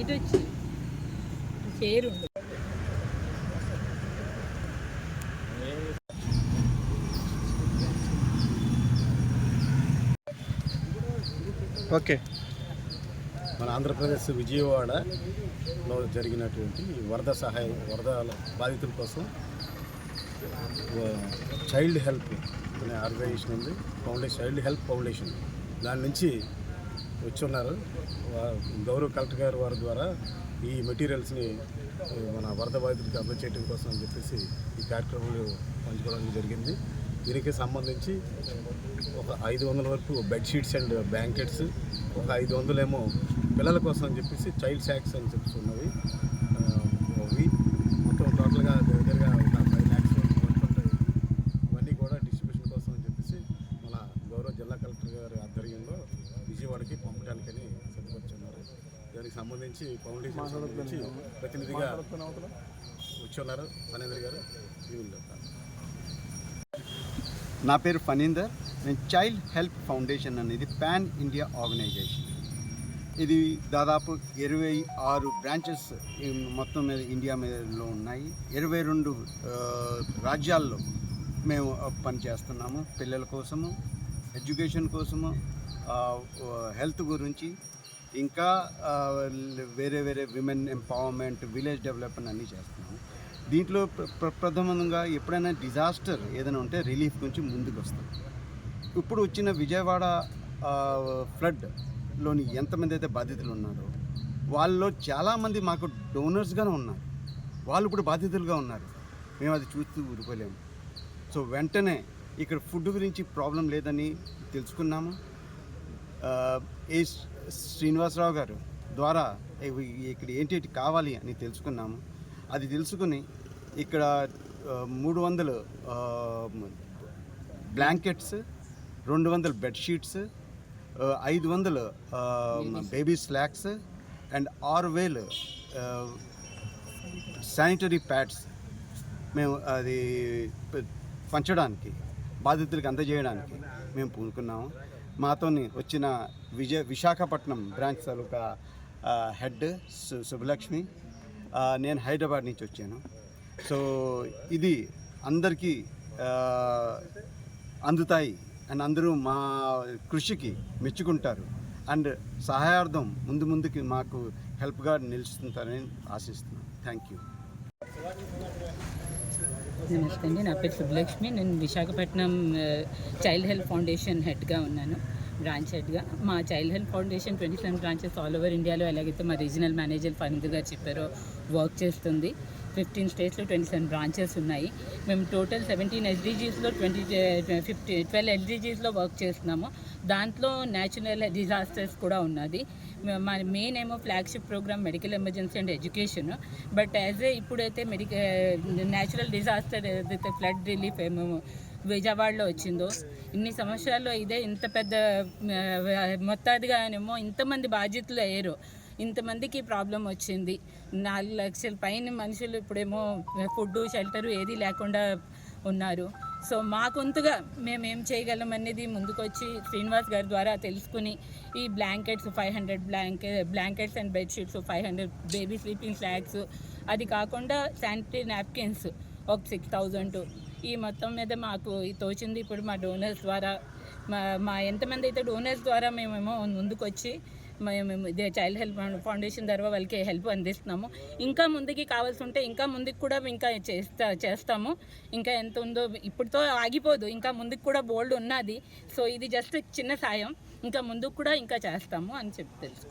ఇటు వచ్చి ఓకే. మన ఆంధ్రప్రదేశ్ విజయవాడలో జరిగినటువంటి వరద సహాయం వరద బాధితుల కోసం చైల్డ్ హెల్ప్ అనే ఆర్గనైజేషన్ ఉంది. Foundation child help foundation. దాని నుంచి వచ్చి ఉన్నారు. గౌరవ కలెక్టర్ గారు వారి ద్వారా ఈ మెటీరియల్స్ని మన వరద బాధితులకు అందచేయడం కోసం అని చెప్పేసి ఈ కార్యక్రమాలు పంచుకోవడానికి జరిగింది. దీనికి సంబంధించి ఒక ఐదు వందల వరకు బెడ్షీట్స్ అండ్ బ్లాంకెట్స్ ఒక ఐదు వందలేమో పిల్లల కోసం అని చెప్పేసి చైల్డ్ శాక్స్ అని చెప్పేసి ఉన్నవి ఆ, అవి మొత్తం టోటల్గా దగ్గరగా ఒక ఫైవ్ ల్యాక్స్ పడుతుంటాయి ఇవన్నీ కూడా డిస్ట్రిబ్యూషన్ కోసం అని చెప్పేసి మన గౌరవ జిల్లా కలెక్టర్ గారి ఆధ్వర్యంలో విజయవాడకి పంపడానికని సిద్ధపడుతున్నారు దానికి సంబంధించి ఫౌండేషన్ సంబంధించి ప్రతినిధిగా ఉన్నారు ఫణేంద్ర గారు నా పేరు ఫనీందర్ నేను చైల్డ్ హెల్ప్ ఫౌండేషన్ అనేది పాన్ ఇండియా ఆర్గనైజేషన్ ఇది దాదాపు ఇరవై ఆరు బ్రాంచెస్ మొత్తం మీద ఇండియా మీదలో ఉన్నాయి. ఇరవై రెండు రాజ్యాల్లో మేము పనిచేస్తున్నాము. పిల్లల కోసము ఎడ్యుకేషన్ కోసము హెల్త్ గురించి ఇంకా వేరే వేరే విమెన్ ఎంపవర్మెంట్ విలేజ్ డెవలప్మెంట్ అన్నీ చేస్తున్నాము దీంట్లో ప్ర- ప్రథమంగా ఎప్పుడైనా డిజాస్టర్ ఏదైనా ఉంటే రిలీఫ్ గురించి ముందుకు వస్తాం ఇప్పుడు వచ్చిన విజయవాడ ఫ్లడ్లోని ఎంతమంది అయితే బాధితులు ఉన్నారో వాళ్ళలో చాలామంది మాకు డోనర్స్గానే ఉన్నారు. వాళ్ళు ఇప్పుడు బాధితులుగా ఉన్నారు. మేము అది చూస్తూ ఊరుకోలేము. సో వెంటనే ఇక్కడ ఫుడ్ గురించి ప్రాబ్లం లేదని తెలుసుకున్నాము. ఏ శ్రీనివాసరావు గారు ద్వారా ఇక్కడ ఏంటి కావాలి అని తెలుసుకున్నాము. అది తెలుసుకుని ఇక్కడ మూడు వందలు బ్లాంకెట్స్ రెండు వందల బెడ్షీట్స్ ఐదు వందలు బేబీ స్లాక్స్ అండ్ ఆరు వేలు శానిటరీ ప్యాడ్స్ మేము అది పంచడానికి బాధితులకు అందజేయడానికి మేము పూనుకున్నాము. మాతోని వచ్చిన విజయ విశాఖపట్నం బ్రాంచ్ తాలూకా హెడ్ సు- శుభలక్ష్మి నేను హైదరాబాద్ నుంచి వచ్చాను. సో ఇది అందరికీ అందుతాయి అండ్ అందరూ మా కృషికి మెచ్చుకుంటారు. అండ్ సహాయార్థం ముందు ముందుకి మాకు హెల్ప్గా నిలుస్తుంటారని ఆశిస్తున్నాను. Thank you. నమస్తే అండి. నా పేరు సుబ్బలక్ష్మి. నేను విశాఖపట్నం చైల్డ్ హెల్త్ ఫౌండేషన్ హెడ్గా ఉన్నాను బ్రాంచ్ హెడ్గా. మా child help foundation twenty seven branches all over ఇండియాలో ఎలాగైతే మా రీజనల్ మేనేజర్ ఫరీద్ గారు చెప్పారో వర్క్ చేస్తుంది. ఫిఫ్టీన్ స్టేట్స్లో ట్వంటీ సెవెన్ బ్రాంచెస్ ఉన్నాయి. మేము టోటల్ సెవెంటీన్ ఎస్డీజీస్లో ట్వంటీ ఫిఫ్టీ ట్వెల్వ్ ఎస్డీజీస్లో వర్క్ చేస్తున్నాము. దాంట్లో న్యాచురల్ డిజాస్టర్స్ కూడా ఉన్నది. మా మెయిన్ ఏమో flagship programme medical emergency and education but as a ఇప్పుడైతే మెడికల్ న్యాచురల్ డిజాస్టర్ ఏదైతే ఫ్లడ్ రిలీఫ్ ఏమో విజయవాడలో వచ్చిందో ఇన్ని సంవత్సరాల్లో ఇదే ఇంత పెద్ద మొత్తాదిగానేమో ఇంతమంది బాధ్యతలు అయ్యారు. ఇంతమందికి ప్రాబ్లం వచ్చింది. నాలుగు లక్షల పైన మనుషులు ఇప్పుడేమో ఫుడ్ షెల్టర్ ఏది లేకుండా ఉన్నారు. సో మా కొంతగా మేము ఏం చేయగలం అనేది ముందుకొచ్చి శ్రీనివాస్ గారి ద్వారా తెలుసుకుని ఈ blankets five hundred blanket blankets and bedsheets five hundred baby sleeping flags అది కాకుండా శానిటరీ నాప్కిన్స్ ఒక సిక్స్ థౌజండ్ ఈ మొత్తం మీద మాకు తోచింది ఇప్పుడు మా డోనర్స్ ద్వారా. మా మా ఎంతమంది అయితే డోనర్స్ ద్వారా మేమేమో ముందుకొచ్చి మేము ఇదే చైల్డ్ హెల్ప్ ఫౌండేషన్ ద్వారా వాళ్ళకి హెల్ప్ అందిస్తున్నాము. ఇంకా ముందుకి కావాల్సి ఉంటే ఇంకా ముందుకు కూడా ఇంకా చేస్తా చేస్తాము. ఇంకా ఎంత ఉందో ఇప్పుడుతో ఆగిపోదు. ఇంకా ముందుకు కూడా బోల్డ్ ఉన్నది. సో ఇది జస్ట్ చిన్న సాయం. ఇంకా ముందుకు కూడా ఇంకా చేస్తాము అని చెప్పి తెలుసు.